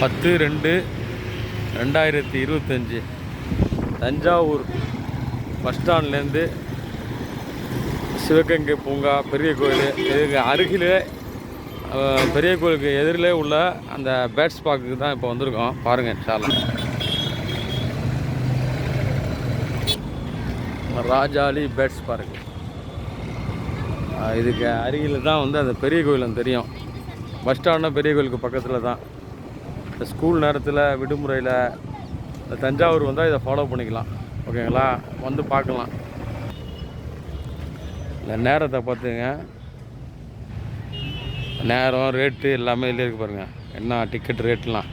பத்து ரெண்டு ரெண்டாயிரத்தி இருபத்தஞ்சி. தஞ்சாவூர் பஸ் ஸ்டாண்ட்லேருந்து சிவகங்கை பூங்கா பெரிய கோயில். இதுக்கு அருகில் பெரிய கோயிலுக்கு எதிரிலே உள்ள அந்த பேட்ஸ் பார்க்குக்கு தான் இப்போ வந்திருக்கோம். பாருங்கள் சாலம் ராஜாலி பேட்ஸ் பார்க். இதுக்கு அருகில் தான் வந்து அந்த பெரிய கோயிலும் தெரியும். பஸ் ஸ்டாண்ட்னா பெரிய கோயிலுக்கு பக்கத்தில் தான். இந்த ஸ்கூல் நேரத்தில் விடுமுறையில் இந்த தஞ்சாவூர் வந்தால் இதை ஃபாலோ பண்ணிக்கலாம். ஓகேங்களா வந்து பார்க்கலாம். இந்த நேரத்தை பார்த்துங்க. நேரம் ரேட்டு எல்லாமே இதில் இருக்கு பாருங்கள் என்ன டிக்கெட் ரேட்லாம்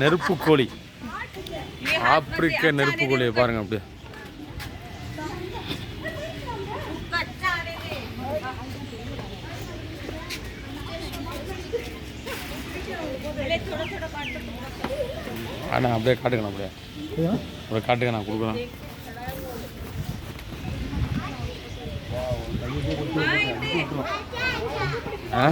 நெருப்பு கோழி. ஆப்பிரிக்க நெருப்பு கோழியை பாருங்க அப்படியே. அண்ணா அப்படியே காட்டுக்கணும் அப்படியே. அப்படியே காட்டுங்க நான் கொடுக்குறேன். ஆ.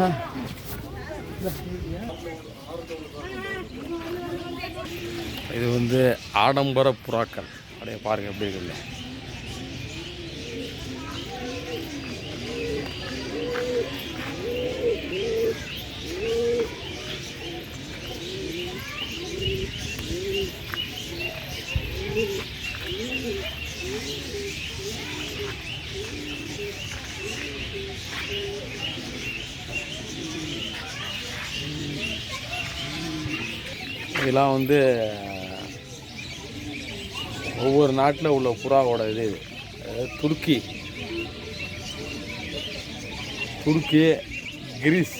இது வந்து ஆடம்பர புறாக்கள். அப்படியே பாருங்க எப்படி இருக்குல்ல இதெல்லாம் வந்து ஒவ்வொரு நாட்டில் உள்ள புறாவோட இது. அதாவது துருக்கி. துருக்கி கிரீஸ்.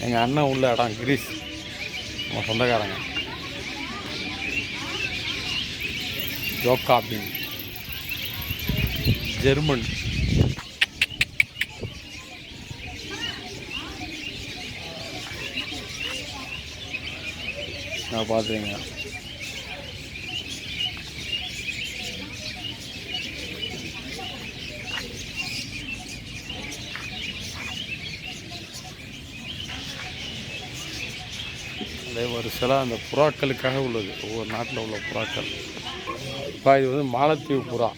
எங்கள் அண்ணன் உள்ள இடம் கிரீஸ். நம்ம சொந்தக்காரங்க. ஜோக்காபின் ஜெர்மன். நான் பார்த்துருங்க அதே ஒரு சில அந்த புறாக்களுக்காக உள்ளது. ஒவ்வொரு நாட்டில் உள்ள புறாக்கள். இப்போ இது வந்து மாலத்தீவு புறா.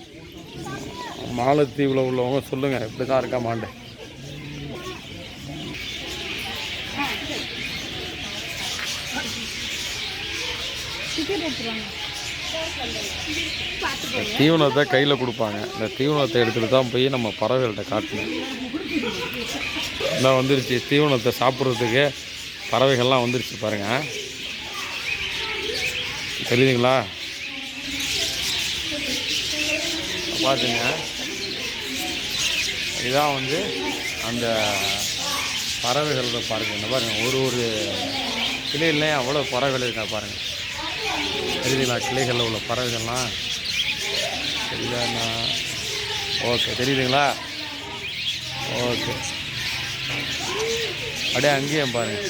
மாலத்தீவில் உள்ளவங்க சொல்லுங்கள் இப்படி தான் இருக்கா மாண்டே தீவனத்தை கையில் கொடுப்பாங்க. இந்த தீவனத்தை எடுத்துகிட்டு தான் போய் நம்ம பறவைகள்கிட்ட காட்டணும். என்ன வந்துருச்சு? தீவனத்தை சாப்பிட்றதுக்கு பறவைகள்லாம் வந்துருச்சு பாருங்க. தெரியுதுங்களா? பார்த்துங்க இதான் வந்து அந்த பறவைகளோட பாருங்க இந்த பாருங்கள் ஒரு ஒரு கிளையிலையும் அவ்வளோ பறவைகள் இருக்கா பாருங்கள் தெரியுதுங்களா கிளைகளில் உள்ள பறவைகள்லாம். தெரியுதாண்ணா ஓகே தெரியுதுங்களா? ஓகே. அப்படியே அங்கேயும் பாருங்க.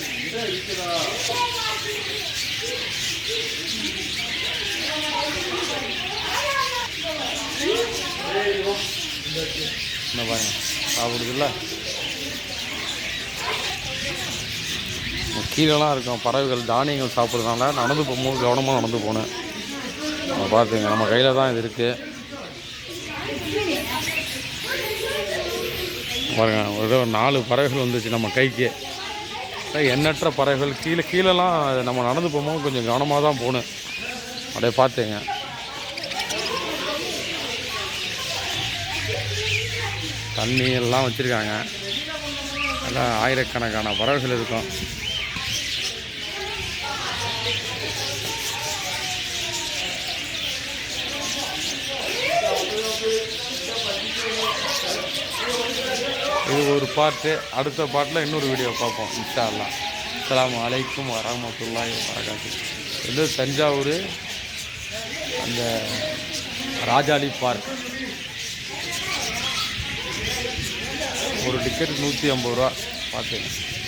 என்ன பாருங்க சாப்பிடுதுல்ல? கீழெல்லாம் இருக்கும் பறவைகள் தானியங்கள் சாப்பிட்றதுனால நடந்து போகும்போது கவனமாக நடந்து போனேன் நம்ம பார்த்துங்க நம்ம கையில் தான் இது இருக்குது பாருங்க ஒரு நாலு பறவைகள் வந்துச்சு நம்ம கைக்கு. எண்ணற்ற பறவைகள். கீழே கீழெல்லாம் நம்ம நடந்து போகும்போது கொஞ்சம் கவனமாக தான் போகணும். அப்படியே பார்த்துங்க தண்ணி எல்லாம் வச்சுருக்காங்க. எல்லாம் ஆயிரக்கணக்கான பறவைகள் இருக்கும். இது ஒரு பாட்டு. அடுத்த பாட்டில் இன்னொரு வீடியோ பார்ப்போம். இன்ஷா அல்லாஹ் அஸ்ஸலாமு அலைக்கும் வரமத்துல்லாய் வரகாத்து இது தஞ்சாவூர் அந்த ராஜாலி பார்க். ஒரு டிக்கெட் நூற்றி ஐம்பது ரூபா. பார்த்து